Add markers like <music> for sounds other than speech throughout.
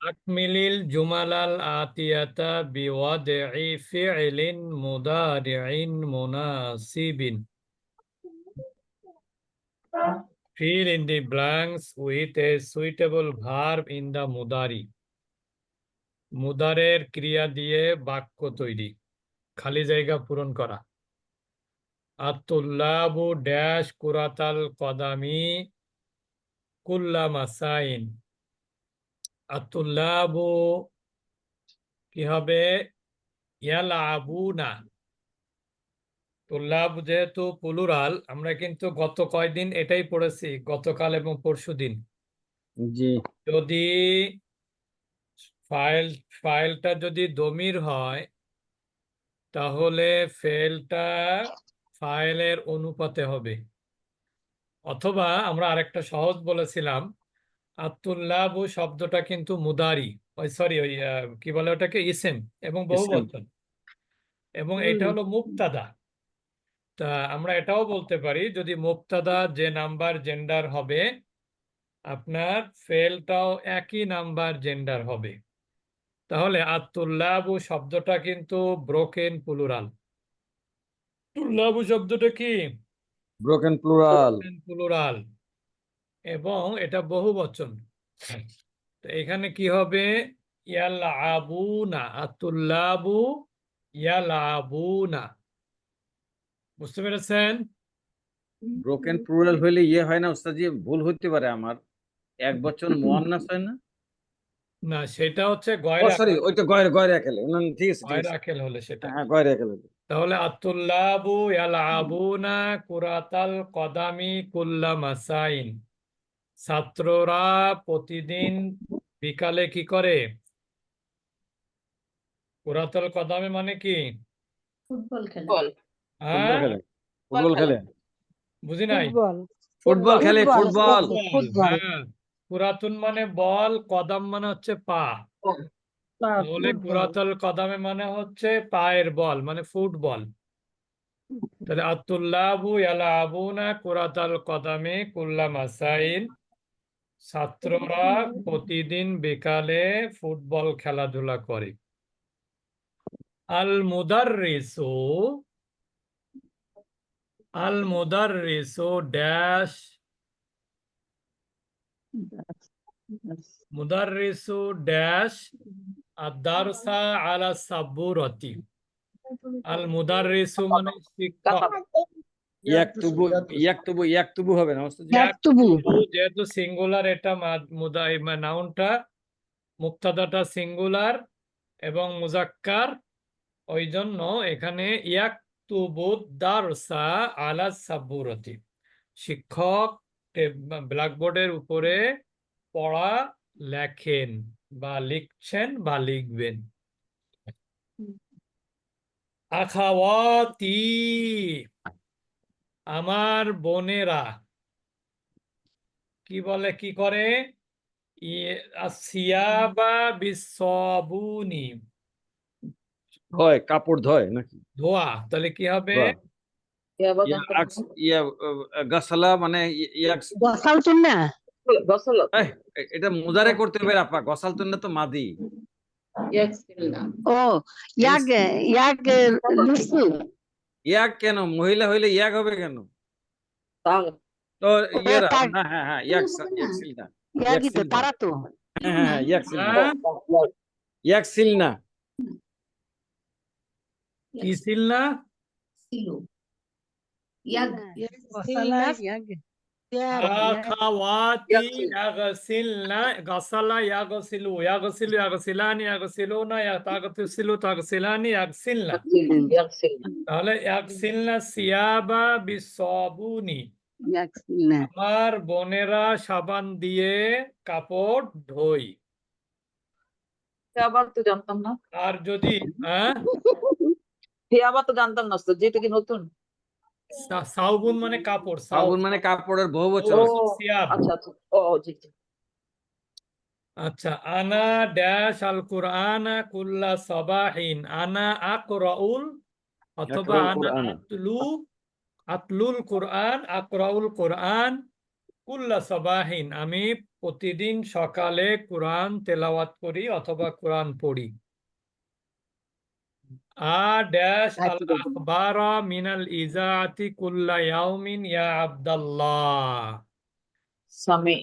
আকমিলিল জুমালাল আতিয়াতা বিওয়াদি'i ফি'লিন মুদারি'in মুনাসিবিন। Fill in the blanks with a suitable verb in the mudari. মুদারের ক্রিয়া দিয়ে বাক্য তৈরি খালি জায়গা পূরণ করা আতুল্লাবু ড্যাশ কুরাতাল কদামি কুল্লা মাসাইন আতুল্লাবু কি হবে? ইয়ালাবুনা। তুল্লাব যেহেতু পুলুরাল আমরা কিন্তু গত কয়দিন এটাই পড়েছি গতকাল এবং পরশুদিন জি। যদি ফাইল ফাইলটা যদি দমির হয় তাহলে ফেলটা ফাইলের অনুপাতে হবে। অথবা আমরা আরেকটা সহজ বলেছিলাম আতুল্লাবু শব্দটা কিন্তু মুদারি ওই সরি ওই কি বলে ওটাকে? ইসেম এবং বহু ইসেম। বচন এবং এটা হলো মুক্তাদা তা আমরা এটাও বলতে পারি যদি মুক্তাদা যে নাম্বার জেন্ডার হবে আপনার ফেলটাও একই নাম্বার জেন্ডার হবে। তাহলে আতুল্লাবু শব্দটা কিন্তু ব্রোকেন প্লুরাল। তুল্লাবু শব্দটা কি? Broken plural. প্লুরাল। এবং এটা বহু বচন এখানে কি হবে? ইয়ালাবুনা আতুল্লাবু ইয়ালাবুনা। বুঝতে পেরেছেন? ব্রোকেন প্লুরাল হইলে ইয়ে হয় না ওস্তাদ ভুল হতে পারে আমার। এক বচন মুয়ান্নাস হয় না? না সেটা হচ্ছে গয়রা সরি ওইটা গয়ের গয়ের একেলে না না, ঠিক আছে গয়রা আকেল হলে সেটা। হ্যাঁ গয়ের একেলে তাহলে আতুল্লাবু ইয়ালাবুনা কুরাতাল কদামি কুল্লা মাসাইন। ছাত্ররা প্রতিদিন বিকালে কি করে? কুরাতাল কদামি মানে কি? Football ball football. হ্যাঁ? খেলে। ফুটবল খেলে। বুঝি নাই? ফুটবল। ফুটবল খেলে ফুটবল, হ্যাঁ পুরাতন মানে বল কদম মানে হচ্ছে পা। তাহলে কুরাতাল কদামে মানে হচ্ছে পায়ের বল মানে ফুটবল। তাহলে আতুল্লাবু ইয়ালাবুনা কুরাতাল কদামে কুল্লা মাসাইন ছাত্ররা প্রতিদিন বিকালে ফুটবল খেলাধুলা করে। আল মুদাররিসু আল মুদাররিসু ড্যাশ মুদাররিসু ড্যাশ আদারসা আলা সাব্বুরতি আল মুদাররিসু মানে শিক্ষক। ইয়াকতুবু ইয়াকতুবু ইয়াকতুবু হবে না ইয়াকতুবু যেহেতু- সিঙ্গুলার এটা মা- মুদা নাউনটা মুক্তাদাটা সিঙ্গুলার এবং মুজাক্কার ওই জন্য এখানে ইয়াকতুবু দারসা আলা সাব্বুরতি শিক্ষক ব্ল্যাকবোর্ডের উপরে পড়া লেখেন বা লিখছেন বা লিখবেন। আখাওয়াতি আমার বোনেরা কি বলে কি করে ইয়ে- বিসবুনি হয় কাপড় ধয় নাকি ধোয়া তাহলে কি হবে। ইয়া ইয়া ইয়া গাসালা মানে গসাল। গসল এটা মুজারে করতে হবে আপা গসাল তো না তো মাদি ও ইয়াগ ইয়াগ লিসু ইয়াক কেন? মহিলা হইলে ইয়াক হবে কেন? তো ইয়েরা হ্যাঁ হ্যাঁ হ্যাঁ ইয়াক তো। তারা তো। হ্যাঁ হ্যাঁ হ্যাঁ ইয়াকসিল না। হ্যাঁ? কি ছিল সিলু ইয়াগ গসালা ইয়াগ তাহলে আমার বোনেরা সাবান দিয়ে কাপড় ধোই আবার তো জানতাম না আর যদি হ্যাঁ আবার তো জানতাম না যেটা কি নতুন সাউবুন মানে কাপড় সাবুন সাউবুন মানে কাপড়ের বহু। সিয়াব আচ্ছা আচ্ছা। ও ও, জি জি। আচ্ছা আনা ড্যাশ আল কুরআন কুল্লা সাবাহিন আনা আকরাউল অথবা আনা আতলু আতলুল কুরআন আকরাউল কুরআন কুল্লা সাবাহিন। আমি প্রতিদিন সকালে কোরআন তেলাওয়াত করি অথবা কোরআন পড়ি। আ ড্যাশ আল আখবারা মিনাল ইজাআতি কুল্লা ইয়াউমিন ইয়া আব্দাল্লাহ সামি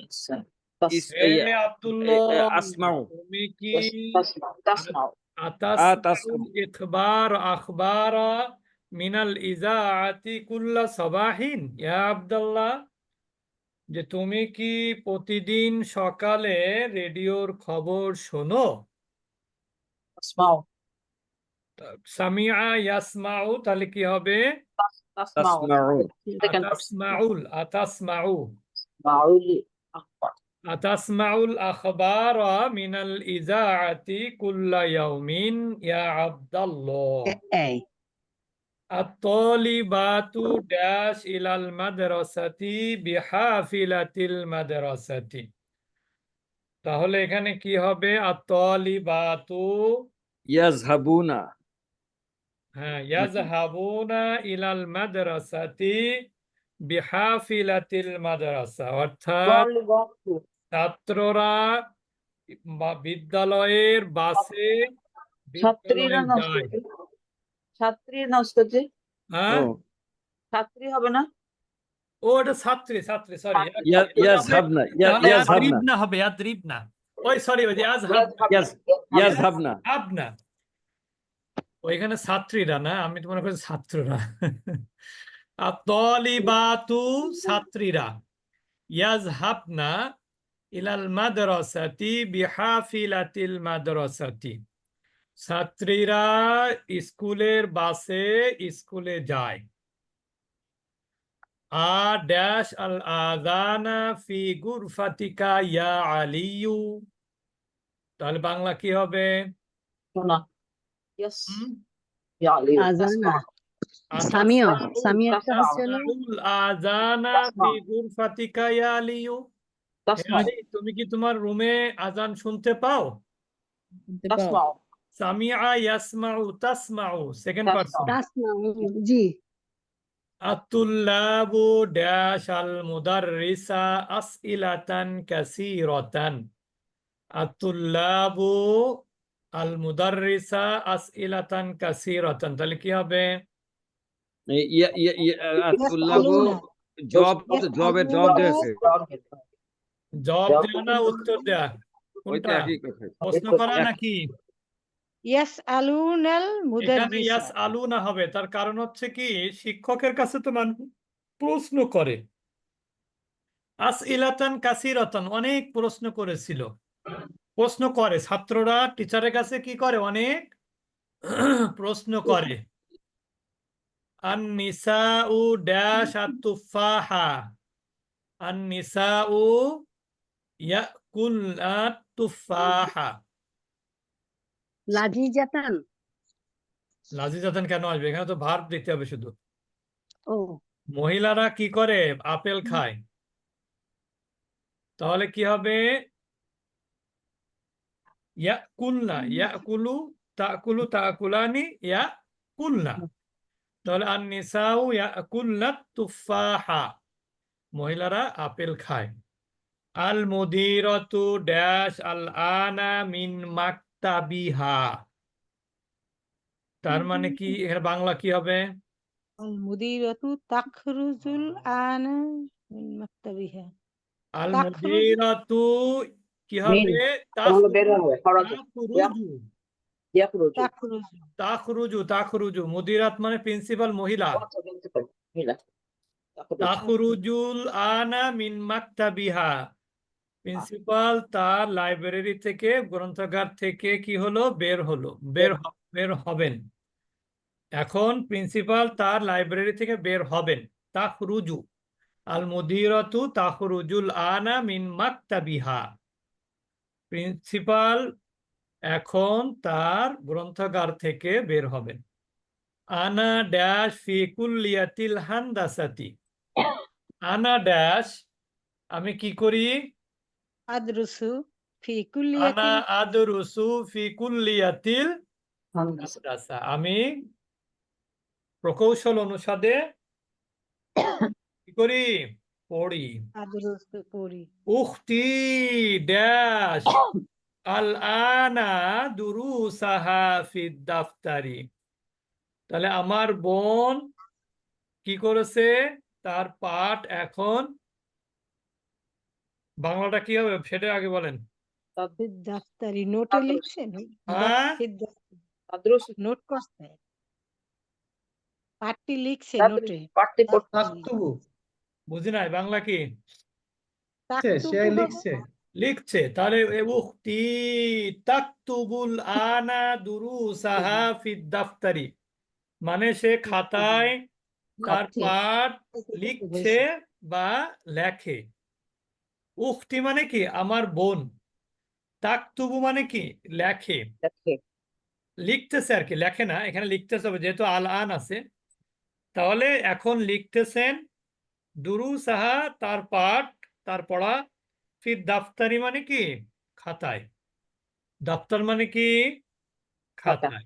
ইস হে আব্দুল্লাহ আসমাউ তুমি কি তাসমাউ আতাসমাউ। ইখবার আখবারা মিনাল ইজাআতি কুল্লা সাবাহিন ইয়া আব্দাল্লাহ যে তুমি কি প্রতিদিন সকালে রেডিওর খবর শোনো? সামিআ ইয়াসমাউ তাহলে কি হবে তাসমাউ তাসমাউ দেখেন আতাসমাউল আতাসমাউ মাউলি আকবার আতাসমাউল আখবারা মিনাল ইজাআতি কুল্লা ইয়াউমিন ইয়া আব্দাল্লাহ এই الطالبات داش إلى المدرسة بحافلة المدرسة তাহলে এখানে কি হবে الطالبات ইয়াজহাবুনা হ্যাঁ ইয়াজহাবুনা ইলাল মাদ্রাসাতি বিহাফিলাতিল মাদ্রাসা। অর্থাৎ ছাত্ররা বিদ্যালয়ের বাসে ছাত্রীরা ছাত্রী না উস্তাদজি হ্যাঁ? ছাত্রী হবে না? ছাত্রী ছাত্রী সরি হবে ওই সরি ওই ইয়াজহাব ইয়াজহাবনা ওইখানে ছাত্রীরা না, আমি তো মনে করছি ছাত্ররা। তলিবাতু ছাত্রীরা। ইয়াজহাবনা ইলাল মাদ্রাসাতি বিহাফিলাতিল মাদ্রাসাতি। ছাত্রীরা স্কুলের বাসে স্কুলে যায়। আ ড্যাশ আল আযানা ফি গুরফাতিকা ইয়া আলিয়ু। তাহলে বাংলা কি হবে? শোনা। ইয়েস হুম? ইয়া আলী আজানা সামিও সামিও একটা হচ্ছে হলো আতাসমাউল আযানা ফি গুরফাতিকা ইয়া আলিয়ু হে তাসমাউ আলী, তুমি কি তোমার রুমে আজান শুনতে পাও তাসমাউ সামিআ ইয়াসমাউ তাসমাউ সেকেন্ড পারসন তাসমাউ জি আতুল্লাবু ড্যাশ আল মুদাররিসা আসইলাতান কাসীরাতান আতুল্লাবু আল মুদাররিসা আসইলাতান কাসীরাতান তাহলে কি হবে জব জবের জব দিয়েছে জবাব দেওয়া না উত্তর দেয়া কোনটা প্রশ্ন করা নাকি ইয়াস আলুনাল এখানে ইয়াস আলু না হবে তার কারণ হচ্ছে কি শিক্ষকের কাছে তো মানুষ প্রশ্ন করে। আস ইলাতান কাসিরাতান অনেক প্রশ্ন করেছিল। প্রশ্ন করে। ছাত্ররা টিচারের কাছে কি করে? অনেক <clears throat> প্রশ্ন করে। আন নিসাউ ড্যাশ আত-তুফাহা আন নিসাউ ইয়াকুলনা তুফাহা লাজিজাতান। লাজিজাতান কেন আসবে? এখানে তো ভার্ব দিতে হবে শুধু। ও। মহিলারা কি করে? আপেল খায়। তাহলে কি হবে? ইয়া কুলনা ইয়া কুলু তাকুলু তাকুলানি ইয়া কুলনা তাহলে আর নিসাউ ইয়া তুফাহা মহিলারা আপেল খায় আল মুদিরতু ড্যাশ আল আনা মিন মাকতাবিহা তার মানে কি এর বাংলা কি হবে? আল মুদিরতু তাখরুজুল আনা মিন মাকতাবিহা আল মুদিরতু মানে প্রিন্সিপাল তার লাইব্রেরি থেকে গ্রন্থাগার থেকে কি হলো? বের হলো। বের বের হবেন। এখন প্রিন্সিপাল তার লাইব্রেরি থেকে বের হবেন। তাখরুজু আল মুদিরতু তাখরুজুল আনা মিন মাক্তাবিহা। প্রিন্সিপাল এখন তার গ্রন্থাগার থেকে বের হবেন। আনা ড্যাশ ফি কুল্লিয়াতিল হান্দাসাতি। আনা ড্যাশ আমি কি করি? আদরুসু ফি কুল্লিয়াতিল আনা আদরুসু ফি কুল্লিয়াতিল হান্দাসা। আমি প্রকৌশল অনুসারে কি করি? পড়ি। আদরুসু পড়ি উখতি ড্যাশ আল আনা দুরুসাহা ফিদ দাফতারি। তাহলে আমার বোন কি করেছে? তার পাঠ এখন বাংলাটা কি হবে? সেটা আগে বলেন। দাফতারি নোটে হ্যাঁ? নোট করছে পাঠটি লিখছে নোটে। পাঠটি পড়তে তাকতুবু বুঝি নাই বাংলা কি? সে লিখছে। লিখছে তাহলে উখতি তাকতুবুল আনা দুরুসাহা ফিদ দাফতারি। মানে সে খাতায় তার পাঠ লিখছে বা লেখে। উখতি মানে কি? আমার বোন। তাকতুবু মানে কি? লেখে। লিখতেছে আর কি লেখে না এখানে লিখতেছে যেহেতু আল আন আছে। তাহলে এখন লিখতেছেন দুরু সাহা তার পাঠ তার পড়া ফির দাফতারি মানে কি? খাতায়। দাফতার মানে কি? খাতায়।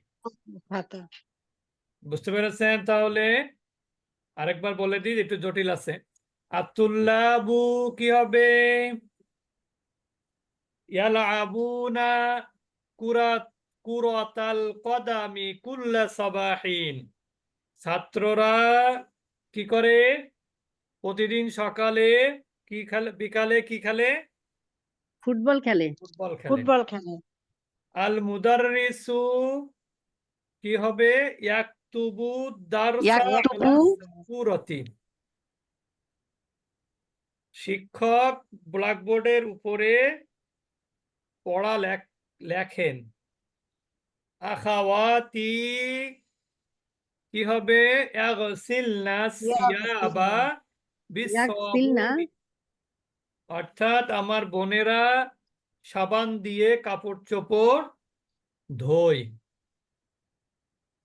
বুঝতে পেরেছেন তাহলে? আরেকবার বলে দিই একটু জটিল আছে। আতুল্লাবু কি হবে? ইয়ালাবুনা কুরাত কুরাতাল কদামি কুল্লা সাবাহিন। ছাত্ররা কি করে? প্রতিদিন সকালে কি খেলে বিকালে কি খেলে? ফুটবল খেলে। ফুটবল খেলে। ফুটবল খেলে। আল মুদাররিসু কি হবে? ইয়াকতুবু দারসা ইয়াকতুবু আলা শিক্ষক ব্ল্যাকবোর্ডের উপরে পড়া লেখ- লেখেন। আখাওয়াতি কি হবে? ইয়াগসিলনা। সিয়াবা। অর্থাৎ আমার বোনেরা সাবান দিয়ে কাপড় চোপড় ধোয়।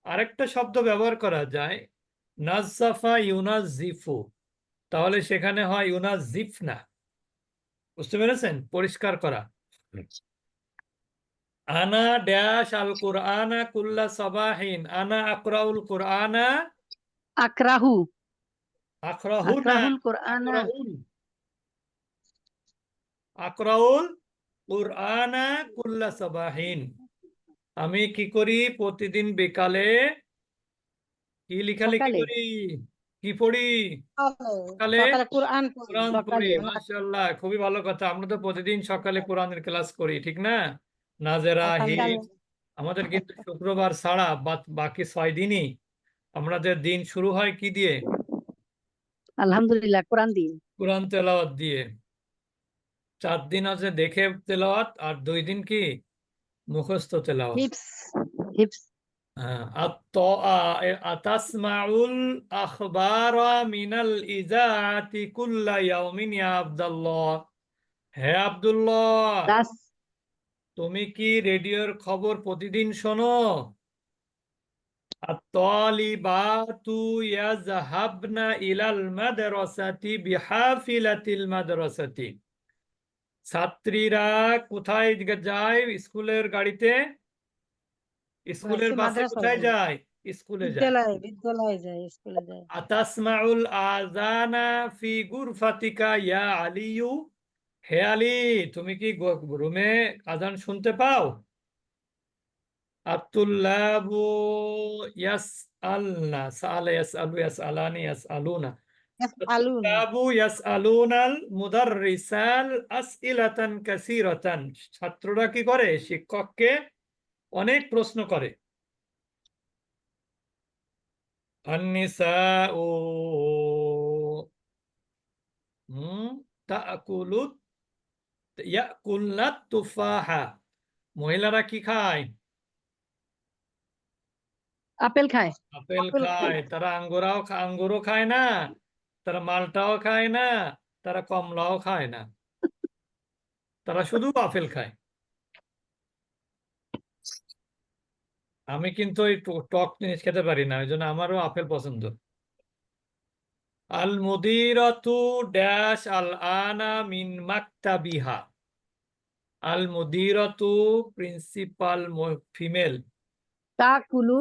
আরেকটা শব্দ ব্যবহার করা যায় নাজ্জাফা ইউনাজিফু তাহলে সেখানে হয় ইউনাজিফ না বুঝতে পেরেছেন? পরিষ্কার করা। আনা ড্যাশ আল কুরআনা কুল্লা সাবাহিন। আনা আকরাউল কুরআনা আকরাহু। আকরাহুল কোরআনা আকরাউল আকরাউল কুরআনা কুল্লা সাবাহিন আমি কি করি? প্রতিদিন বিকালে কি লেখালেখি? করি? কি পড়ি? সকালে কোরআন পড়ি মাশাআল্লাহ খুবই ভালো কথা। আমরা তো প্রতিদিন সকালে কোরআনের ক্লাস করি ঠিক না? নাজেরা হিফ আমাদের কিন্তু শুক্রবার ছাড়া বাকি ছয় দিনই আমাদের দিন শুরু হয় কি দিয়ে? আলহামদুলিল্লাহ কোরআন দিয়ে। কোরআন তেলাওয়াত দিয়ে। চার দিন আছে দেখে তেলাওয়াত আর দুই দিন কি? মুখস্থ তেলাওয়াত। হিপস হিপস হ্যাঁ, আতাসমাউল আখবারা মিনাল ইজাআতি কুল্লা ইয়াউমিন ইয়া আব্দুল্লাহ। হে আব্দুল্লাহ তুমি কি রেডিওর খবর প্রতিদিন শোনো? আত-তালিবাতু ইয়াযহাবনা ইলাল মাদ্রাসাতি বিহাফিলাতিল মাদ্রাসাতি ছাত্রীরা কোথায় যায়? স্কুলের গাড়িতে? স্কুলের বাসে কোথায় যায়। যায়? স্কুলে যায়। বিদ্যালয়ে বিদ্যালয়ে যায় স্কুলে যায়। আতাসমাউল আজানা ফি গুরফাতিকা ইয়া আলিয়ু? হে আলী তুমি কি রুমে আজান শুনতে পাও? আতুল্লাবু ইয়াস আলনা সালা ইয়াস আলু ইয়াস আলানি ইয়াস আলুনা আতুল্লাবু ছাত্ররা কি করে? শিক্ষককে অনেক প্রশ্ন করে। আননিসাউ হুম তাকুলুত ইয়াকুলনাত তুফাহা। মহিলারা কি খায়? আপেল খায়। আপেল। খায়। তারা আঙ্গুরাও আঙ্গুরও খায় না তারা মালটাও খায় না তারা কমলাও খায় না। তারা শুধু আপেল খায়। আমি কিন্তু ওই টক জিনিস খেতে পারি না ওই জন্য আমারও আপেল পছন্দ। আল মুদিরাতু ড্যাশ আল আনা মিন মাকতাবিহা। আল মুদিরাতু প্রিন্সিপাল ফিমেল। তাকুলু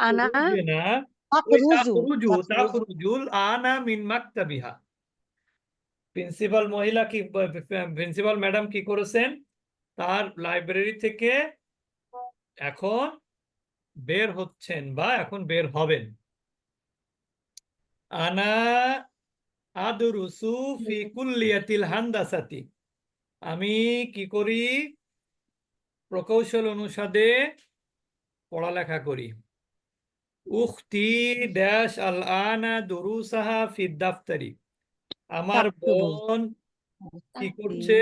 আনা না ওই তাখরুজু তাখরুজু তাখরুজুল আনা মিন মাকতাবিহা প্রিন্সিপাল মহিলা কি প্রিন্সিপাল ম্যাডাম কি করেছেন তার লাইব্রেরি থেকে এখন বের হচ্ছেন বা এখন বের হবেন আনা আদরুসু ফি কুল্লিয়াতিল হান্দাসাতি আমি কি করি প্রকৌশল অনুষদে পড়ালেখা করি। উখতি ড্যাশ আল আনা দুরুসাহা ফি দাফতারি। আমার বোন কি করছে?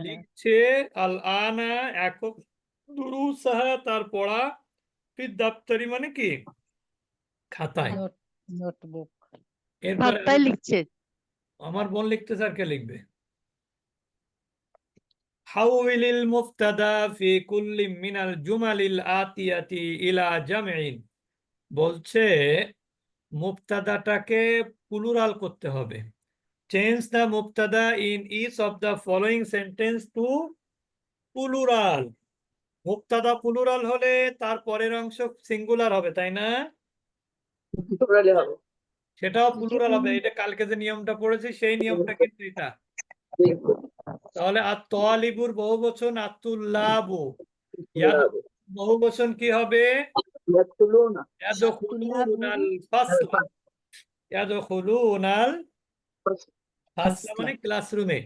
লিখছে আল আনা একক দুরুসাহা তার পড়া ফি দাফতারি মানে কি? খাতায়। নোটবুক। এরপরে লিখছে। আমার বোন লিখতে স্যার কে লিখবে? হাউলিল মুফতাদা ফি কুল্লি মিনাল জুমালিল আতিয়াতি ইলা জামিন বলছে মুফতাদাটাকে প্লুরাল করতে হবে। Change the মুফতাদা in each of the following sentence to plural মুফতাদা plural হলে তার পরের অংশ সিঙ্গুলার হবে তাই না? সেটাও প্লুরাল হবে। এটা কালকে যে নিয়মটা পড়েছি সেই নিয়মটা কিন্তু এটা। তাহলে আর তোয়ালিবুর বহু বচন আতুল্লাবু বহু বচন কি হবে? মানে ক্লাসরুমে।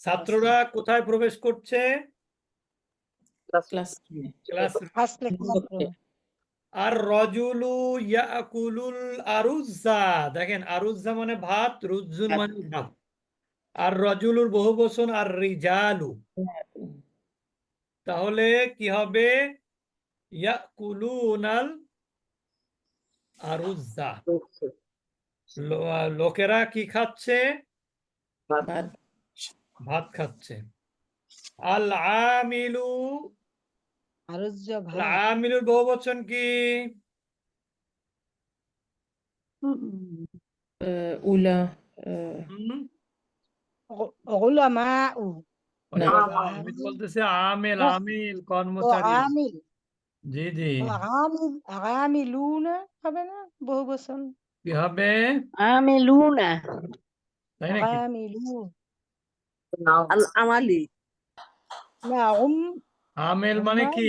ছাত্ররা কোথায় প্রবেশ করছে? আর রজুলু ইয়াকুলুল আরুজ্জা। দেখেন আরুজ্জা মানে ভাত রুজ্জুন মানে ভাত। আর রজুলুর বহু বচন আর রিজালু। তাহলে কি হবে? ইয়াকুলুনাল লোকেরা কি খাচ্ছে? ভাত। খাচ্ছে। আল আমিলু আমিলুর বহু বচন কি? উলা? উলামাউ না। বলতেছি আমেল ও- আমিল কর্মচারী। আমিল। জি জি। আমিল আমিলুনা হবে না? বহু বচন কি হবে? আমিলুনা। তাই নাকি? আমিলুন আমালি। না উম আমেল মানে কি?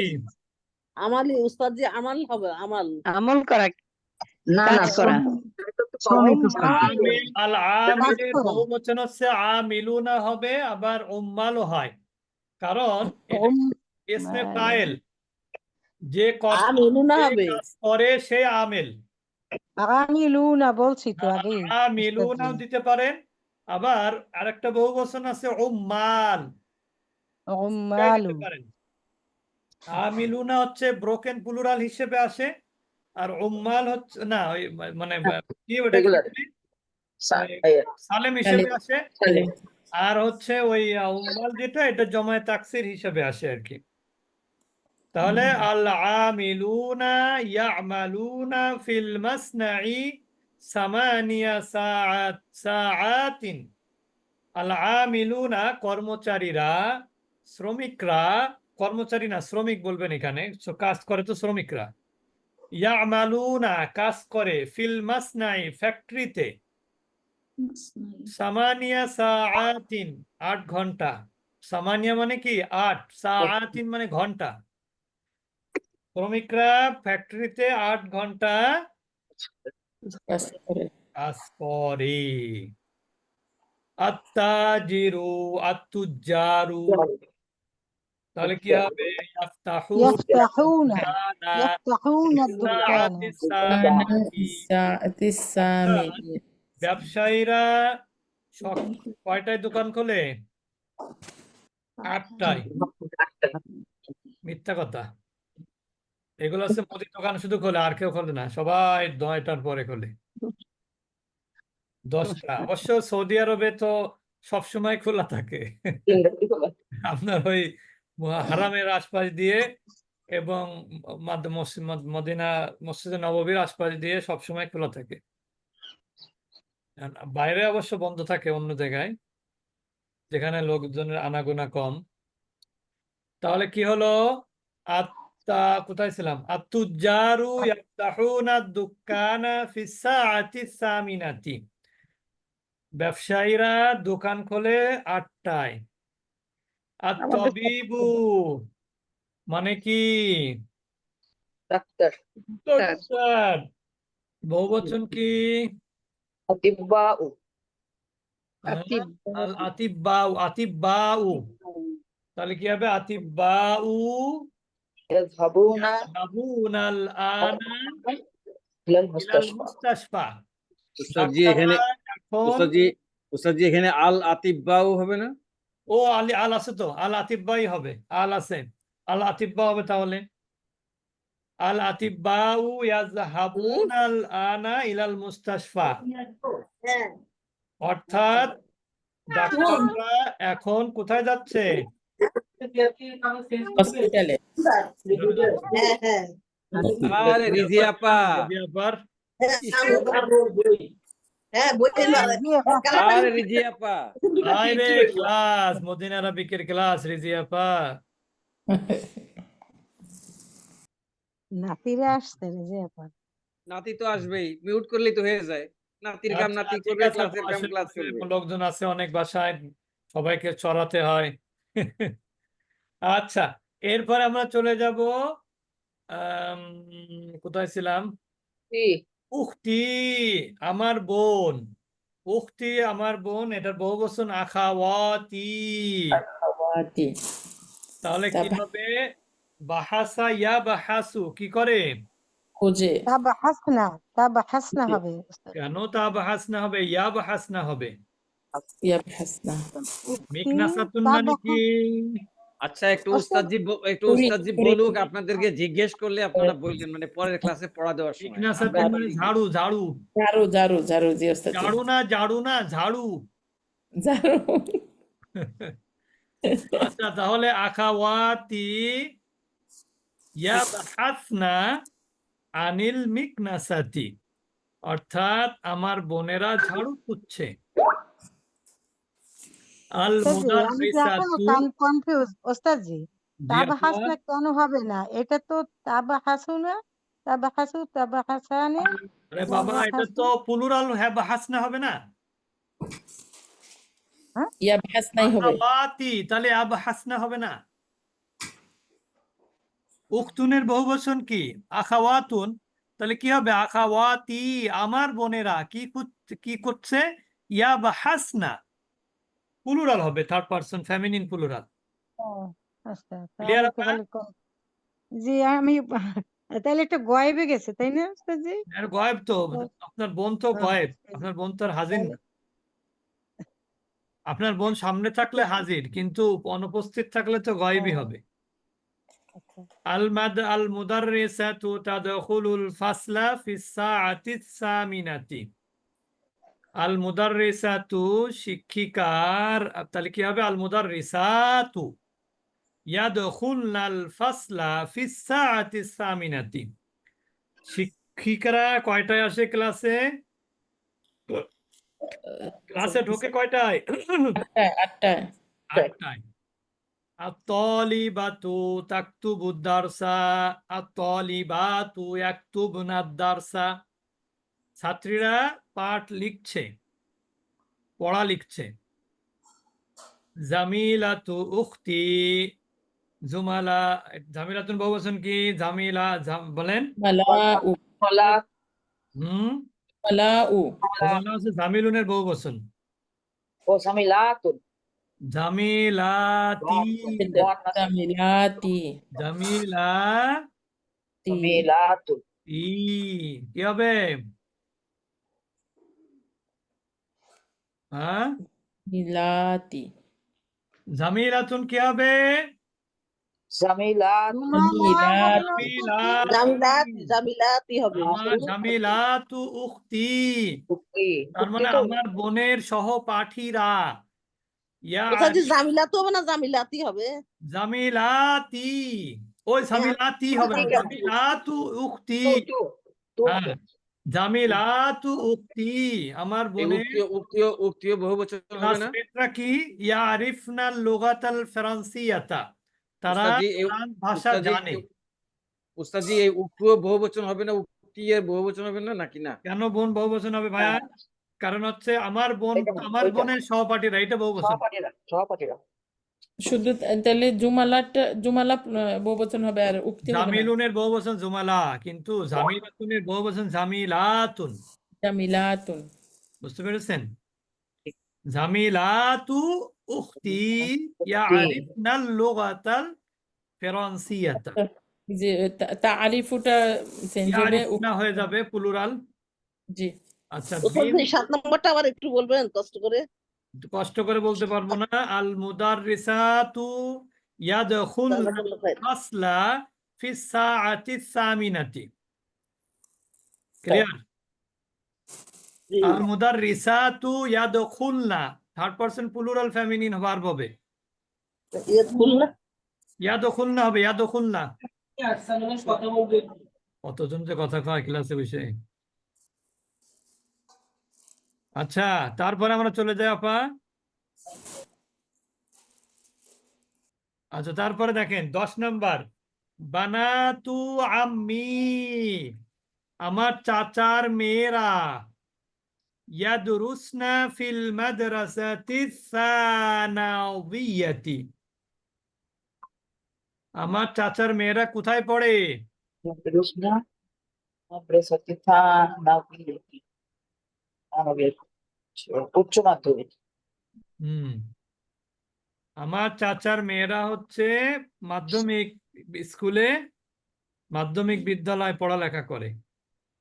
আমালি উস্তাদ জি আমাল হবে আমাল। আমল করা। না কাজ করা। আল আমিলের করা। বহু হচ্ছে আমিলুনা হবে আবার উম্মালও হয়। কারণ ইসমে ফাইল যে করে সে আমেল। আমিলুনা বলছি তো আমিলুনাও দিতে পারেন। আবার আরেকটা বহু বচন আছে উম্মাল। আমিলুনা হচ্ছে ব্রোকেন প্লুরাল হিসেবে আসে। আর উম্মাল হচ্ছে না ওই মানে কি ওটা কি? ওই এই, সালেম হিসেবে আসে। আর হচ্ছে ওই উম্মাল যেটা এটা জমায়ে তাকসির হিসেবে আসে আর কি। তাহলে আল আমিলুনা ইয়ামালুনা ফিল মাসনাই সামানিয়া সাআত সাআতিন। আল আমিলুনা কর্মচারীরা শ্রমিকরা কর্মচারী না শ্রমিক বলবেন এখানে। কাজ করে তো শ্রমিকরা। ইয়ামালুনা কাজ করে। ফিল মাসনাই ফ্যাক্টরিতে। সামানিয়া সাআতিন আট ঘণ্টা। সামানিয়া মানে কি? আট। সাআতিন মানে ঘণ্টা। শ্রমিকরা ফ্যাক্টরিতে আট ঘণ্টা কাজ করে। আত্তাজিরু আত্তুজারু তাহলে কি হবে? ইয়াফতাহুনা। ইয়াফতাহুনা দুকানা ব্যবসায়ীরা কয়টায় দোকান খোলে? আটটায়। মিথ্যা কথা। এগুলো হচ্ছে মুদির দোকান শুধু খোলে আর কেউ খোলে না। সবাই নয়টার পরে খোলে। দশটা। অবশ্য সৌদি আরবে তো সবসময় খোলা থাকে। আপনার ওই হারামের আশপাশ দিয়ে এবং মাদ- মদিনা, মসজিদে নববীর আশপাশ দিয়ে সবসময় খোলা থাকে। বাইরে অবশ্য বন্ধ থাকে অন্য জায়গায়, যেখানে লোকজনের আনাগোনা কম। তাহলে কি হলো? আত আত্তা কোথায় ছিলাম? সামিনাতি। ব্যবসায়ীরা দোকান খোলে আটটায়। আর তবিবু মানে কি? ডাক্তার। ডাক্তার। বহুবচন কি? আতিব্বাউ। হ্যাঁ? আল আতিব্বাউ আতিব্বাউ। তাহলে কি হবে? আতিব্বাউ। ইয়াযহাবুনা আনা ইলাল মুস্তাশফা। এখানে এখন এখানে আল আতিব্বাউ হবে না? ও আলি আল আছে তো আল আতিব্বাই হবে আল আছে। আল আতিব্বা হবে তাহলে? আল আতিব্বাউ ইয়াযহাবুনাল আনা ইলাল মুস্তাশফা। অর্থাৎ ডাক্তাররা এখন কোথায় যাচ্ছে? হসপিটালে। আরে রিজিয়া আরে আপা। আরে ক্লাস মদিনা আরবিকের ক্লাস রিজিয়াপা নাতিরা আসছে রে আপা। নাতি তো আসবেই মিউট করলেই তো হয়ে যায়। নাতির কাম আচ্ছা, নাতি করবে ক্লাসের কাম ক্লাস করবে লোকজন আছে অনেক বাসায় সবাইকে চড়াতে হয়। আচ্ছা এরপর আমরা চলে যাব কোথায় ছিলাম? জি উখতি আমার বোন। উখতি আমার বোন এটার বহু বচন আখাওয়াতি। খাওয়াতি তাহলে কি হবে? বাহাসা ইয়া বাহাসু কি করে? খোঁজে। তা বাহাসনা তা বাহাসনা হবে। কেন তা বাহাসনা হবে? ইয়া বাহাসনা হবে। মিকনাসাতুন মানে কি? আচ্ছা একটু উস্তাদজি একটু উস্তাদজি বলুক আপনাদেরকে জিজ্ঞেস করলে আপনারা বলবেন মানে পরের ক্লাসে পড়া দেওয়ার সময়। মিকনাসাতুন আমরা মানে ঝাড়ু ঝাড়ু। ঝাড়ু ঝাড়ু ঝাড়ু জি ওস্তাদ জি। ঝাড়ু না ঝাড়ু না ঝাড়ু। ঝাড়ু। আচ্ছা তাহলে আখাওয়াতি ইয়াবহাসনা আনিল মিকনাসাতি। অর্থাৎ আমার বোনেরা ঝাড়ু খুঁজছে। আল ওস্তাদজি, আমি তো এখনও মুদাররিসাতু কনফিউজ ওস্তাদজি? জি তা আপা, কেন হবে না। এটা তো তা না তা বাহাসু আরে বাবা এটা তো প্লুরাল হ্যাঁ হবে না? ইয়াবহাসনাই হবে। আখাওয়াতি তাহলে হবে না? উখতুনের বহুবচন কি? আখাওয়াতুন তাহলে কি হবে? আখাওয়াতি আমার বোনেরা কি কি করছে? ইয়া বাহাসনা। প্লুরাল হবে থার্ড পারসন ফেমিনিন প্লুরাল জি আমি তাহলে একটা গয়েবে গেছে তাই না আর হ্যাঁ, গয়েব তো আপনার বোন তো আচ্ছা, গয়েব আচ্ছা। আপনার বোন তো হাজির না। <laughs> আপনার বোন সামনে থাকলে হাজির কিন্তু অনুপস্থিত থাকলে তো গয়েবই হ্যাঁ। হবে। আচ্ছা। আল মাদ আল মুদাররিসাতু তাদখুলুল ফাসলা ফিস সাআতিস সামিনাতি আল মুদার রেসাতু শিক্ষিকার তাহলে কি হবে? আল মুদার রেসাতু ইয়াদুলনাল শিক্ষিকারা কয়টায় আসে ক্লাসে? ক্লাসে ঢোকে কয়টায়? দারসা। ছাত্রীরা পাঠ লিখছে পড়া লিখছে। জামিলাতু উখতি জুমালা জামিলাতুন বহুবচন কি? জামিলা বলেন। মালাউ ফলা হুম? মালাউ জুমালা হচ্ছে ও জামিলাতি। জামিলাতি। জামিলা। কি হবে? হ্যাঁ? মিলাতি। জামিলাতুন কি হবে সামিলাতুন জামিলাতি। জামিলাতি জামিলাতি হবে। আমার জামিলাতু উখতি। তার মানে তো। আমার বোনের সহপাঠীরা। ইয়া হবে না জামিলাতি হবে? জামিলাতি। ওই জামিলাতি হবে। জামিলাতু উখতি। হ্যাঁ। জামিলাতু উখতি আমার বোনের উক্তিও উক্তিও বহু বছর হবে না? কি? ইয়ারিফনা লুগাতাল ফ্রান্সিয়াতা। তারা ভাষা জানে। উস্তাদজি এই উক্তুও বহুবচন হবে না? উক্তি এর বহুবচন হবে না নাকি না? কেন বোন বহুবচন হবে ভাইয়া? কারণ হচ্ছে আমার বোন আমার বোনের সহপাঠীরা এটা বহুবচন সহপাঠীরা সহপাঠীরা। শুধু তাহলে জুমালাটা জুমালা বহুবচন হবে আর উক্তি জামিলুনের বহুবচন জুমালা কিন্তু জামিলাতুনের বহুবচন জামিলাতুন। জামিলাতুন। বুঝতে পেরেছেন? জামিলাতু উখতি ইয়ারিফনাল লুগাতাল ফরান্সিয়াতা। যে তা- তারিফুটা চেঞ্জ হবে হয়ে যাবে প্লুরাল জি। আচ্ছা সাত নম্বরটা আবার একটু বলবেন কষ্ট করে। কষ্ট করে বলতে পারব না। আল মুদাররিসাতু সাআতি সামিনাতি। ক্লিয়ার। আল মুদাররিসাতু ইয়াদখুলনা। Third person plural feminine verb হবে। ইয়াদখুলনা? ইয়াদখুলনা হবে ইয়াদখুলনা। কতজন যে কথা কয় ক্লাসে বসে? আচ্ছা তারপরে আমরা চলে যাই আপা। আচ্ছা তারপরে দেখেন, দশ নাম্বার। বানাতু আম্মি, আমার চাচার মেয়েরা, ইয়াদরুসনা আমার চাচার মেয়েরা কোথায় পড়ে? রুসনা মাদ্রাসাতে থানাবিয়াতি থানাবিয়াতি উচ্চ মাধ্যমিক হুম। আমার চাচার মেয়েরা হচ্ছে মাধ্যমিক স্কুলে মাধ্যমিক বিদ্যালয়ে পড়ালেখা করে।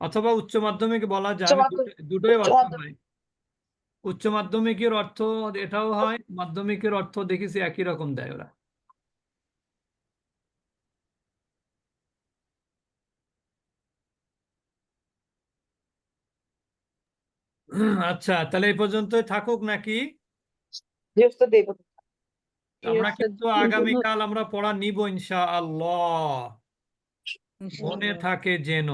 অথবা উচ্চ মাধ্যমিক বলা যায় দুটোই অর্থ হয়। উচ্চ মাধ্যমিকের অর্থ এটাও হয় মাধ্যমিকের অর্থ দেখেছি একই রকম দেয় ওরা। আচ্ছা তাহলে এই পর্যন্তই থাকুক নাকি। আমরা কিন্তু আগামীকাল আমরা পড়া নিব ইনশা আল্লাহ মনে থাকে যেন।